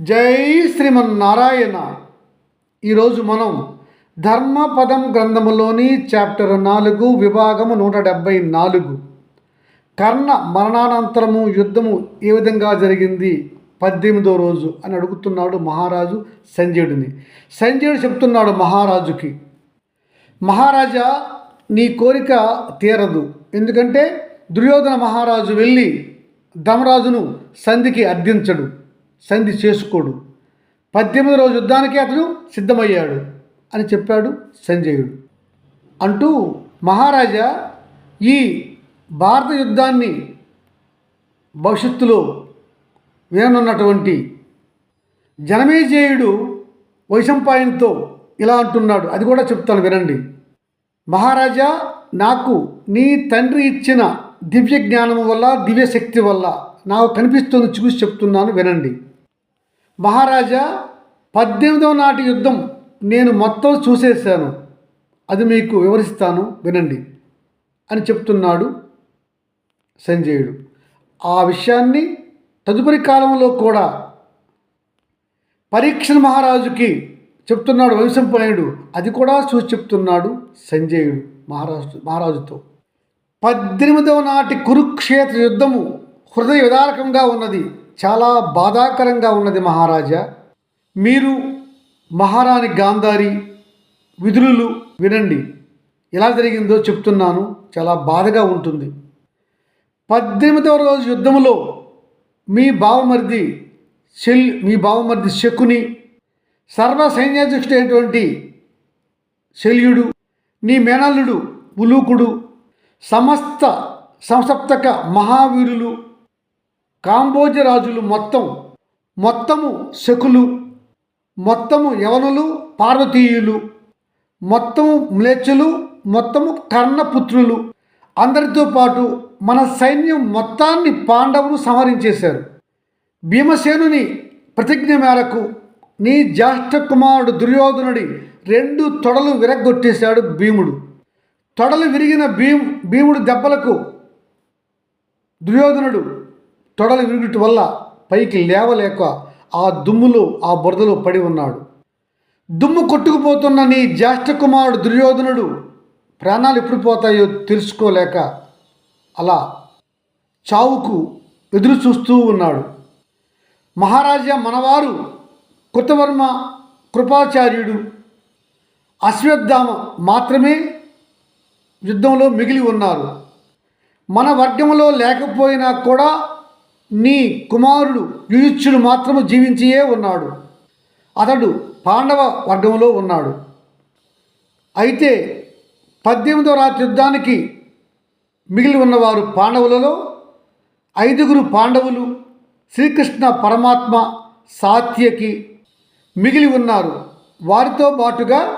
జై శ్రీమన్నారాయణ. ఈరోజు మనం ధర్మపదం గ్రంథములోని చాప్టర్ నాలుగు విభాగము నూట డెబ్భై నాలుగు. కర్ణ మరణానంతరము యుద్ధము ఏ విధంగా జరిగింది? పద్దెనిమిదో రోజు అని అడుగుతున్నాడు మహారాజు సంజయుడిని. సంజయుడు చెప్తున్నాడు మహారాజుకి మహారాజా నీ కోరిక తీరదు. ఎందుకంటే దుర్యోధన మహారాజు వెళ్ళి ధర్మరాజును సంధికి అర్థించడు. సంధి చేసుకోడు. పద్దెనిమిది రోజు యుద్ధానికి అతడు సిద్ధమయ్యాడు అని చెప్పాడు సంజయుడు. అంటూ మహారాజా ఈ భారత యుద్ధాన్ని భవిష్యత్తులో విననున్నటువంటి జనమేజయుడు వైశంపాయన్తో ఇలా అంటున్నాడు. అది కూడా చెప్తాను వినండి. మహారాజా నాకు నీ తండ్రి ఇచ్చిన దివ్య జ్ఞానము వల్ల దివ్య శక్తి వల్ల నాకు కనిపిస్తుంది చూసి చెప్తున్నాను వినండి. మహారాజా పద్దెనిమిదవ నాటి యుద్ధం నేను మొత్తం చూసేశాను. అది మీకు వివరిస్తాను వినండి అని చెప్తున్నాడు సంజయుడు. ఆ విషయాన్ని తదుపరి కాలంలో కూడా పరీక్షణ మహారాజుకి చెప్తున్నాడు వంశంపాయుడు అది కూడా చూసి చెప్తున్నాడు సంజయుడు మహారాజు మహారాజుతో. పద్దెనిమిదవ నాటి కురుక్షేత్ర యుద్ధము హృదయ విదారకంగా ఉన్నది. చాలా బాధాకరంగా ఉన్నది మహారాజా. మీరు మహారాణి గాంధారి విధులు వినండి. ఎలా జరిగిందో చెప్తున్నాను. చాలా బాధగా ఉంటుంది. పద్దెనిమిదవ రోజు యుద్ధంలో మీ బావమరిది శల్ మీ బావమరిది శకుని సర్వ సైన్యాధ్యక్షుడైనటువంటి శల్యుడు నీ మేనల్లుడు ఉలూకుడు సమస్త సంసప్తక మహావీరులు కాంబోజ రాజులు మొత్తం మొత్తము శకులు మొత్తము యవనులు పార్వతీయులు మొత్తము మ్లేచ్చులు మొత్తము కర్ణపుత్రులు. అందరితో పాటు మన సైన్యం మొత్తాన్ని పాండవులు సంహరించేశారు. భీమసేనుని ప్రతిజ్ఞ మేరకు నీ జ్యేష్ఠ కుమారుడు దుర్యోధనుడి రెండు తొడలు విరగ్గొట్టేశాడు భీముడు. తొడలు విరిగిన భీమ్ భీముడు దెబ్బలకు దుర్యోధనుడు తొడలు విరుగుట వల్ల పైకి లేవలేక ఆ దుమ్ములో ఆ బురదలో పడి ఉన్నాడు. దుమ్ము కొట్టుకుపోతున్న నీ జ్యేష్ఠ కుమారుడు దుర్యోధనుడు ప్రాణాలు ఎప్పుడు పోతాయో తెలుసుకోలేక అలా చావుకు ఎదురు చూస్తూ ఉన్నాడు. మహారాజా మనవారు కృతవర్మ కృపాచార్యుడు అశ్వత్థామ మాత్రమే యుద్ధంలో మిగిలి ఉన్నారు. మన వర్గంలో లేకపోయినా కూడా నీ కుమారుడు యుయుచ్చుడు మాత్రము జీవించియే ఉన్నాడు. అతడు పాండవ వర్గంలో ఉన్నాడు. అయితే పద్దెనిమిదవ రాత్రి యుద్ధానికి మిగిలి ఉన్నవారు పాండవులలో ఐదుగురు పాండవులు శ్రీకృష్ణ పరమాత్మ సాత్యకి మిగిలి ఉన్నారు. వారితో పాటుగా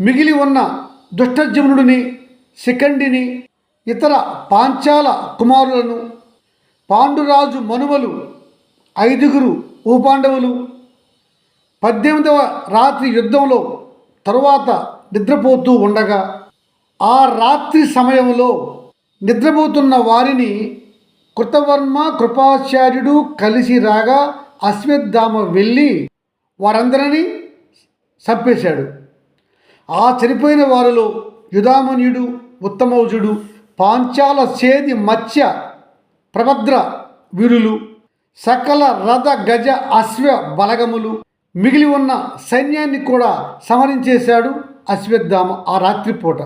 మిగిలి ఉన్న దుష్టజమునుడిని శిఖండిని ఇతర పాంచాల కుమారులను పాండురాజు మనుమలు ఐదుగురు ఉపాండవులు పద్దెనిమిదవ రాత్రి యుద్ధంలో తరువాత నిద్రపోతూ ఉండగా ఆ రాత్రి సమయంలో నిద్రపోతున్న వారిని కృతవర్మ కృపాచార్యుడు కలిసి రాగా అశ్వత్థామ వెళ్ళి వారందరినీ చంపేశాడు. ఆ చనిపోయిన వారిలో యుధామన్యుడు ఉత్తమౌజుడు పాంచాల సేది మత్స్య ప్రభద్ర వీరులు సకల రథ గజ అశ్వ బలగములు మిగిలి ఉన్న సైన్యాన్ని కూడా సంహరించేశాడు అశ్వత్థామ ఆ రాత్రిపూట.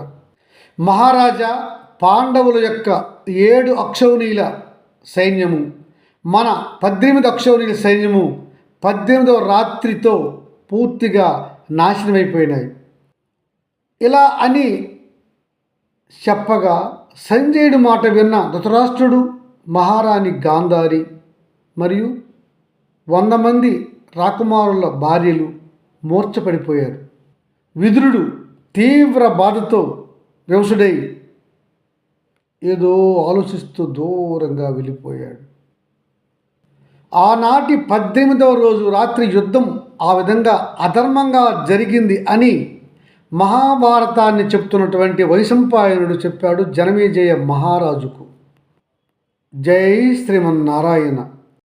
మహారాజా పాండవుల యొక్క ఏడు అక్షౌనీల సైన్యము మన పద్దెనిమిది అక్షౌనీల సైన్యము పద్దెనిమిదవ రాత్రితో పూర్తిగా నాశనమైపోయినాయి. ఇలా అని చెప్పగా సంజయుడి మాట విన్న ధృతరాష్ట్రుడు మహారాణి గాంధారి మరియు వంద మంది రాకుమారుల భార్యలు మూర్చపడిపోయారు విదురుడు తీవ్ర బాధతో వ్యవసుడై ఏదో ఆలోచిస్తూ దూరంగా వెళ్ళిపోయాడు. ఆనాటి పద్దెనిమిదవ రోజు రాత్రి యుద్ధం ఆ విధంగా అధర్మంగా జరిగింది అని మహాభారతాన్ని చెప్తున్నటువంటి వైశంపాయనుడు చెప్పాడు జనమేజయ మహారాజుకు. జై శ్రీమన్నారాయణ.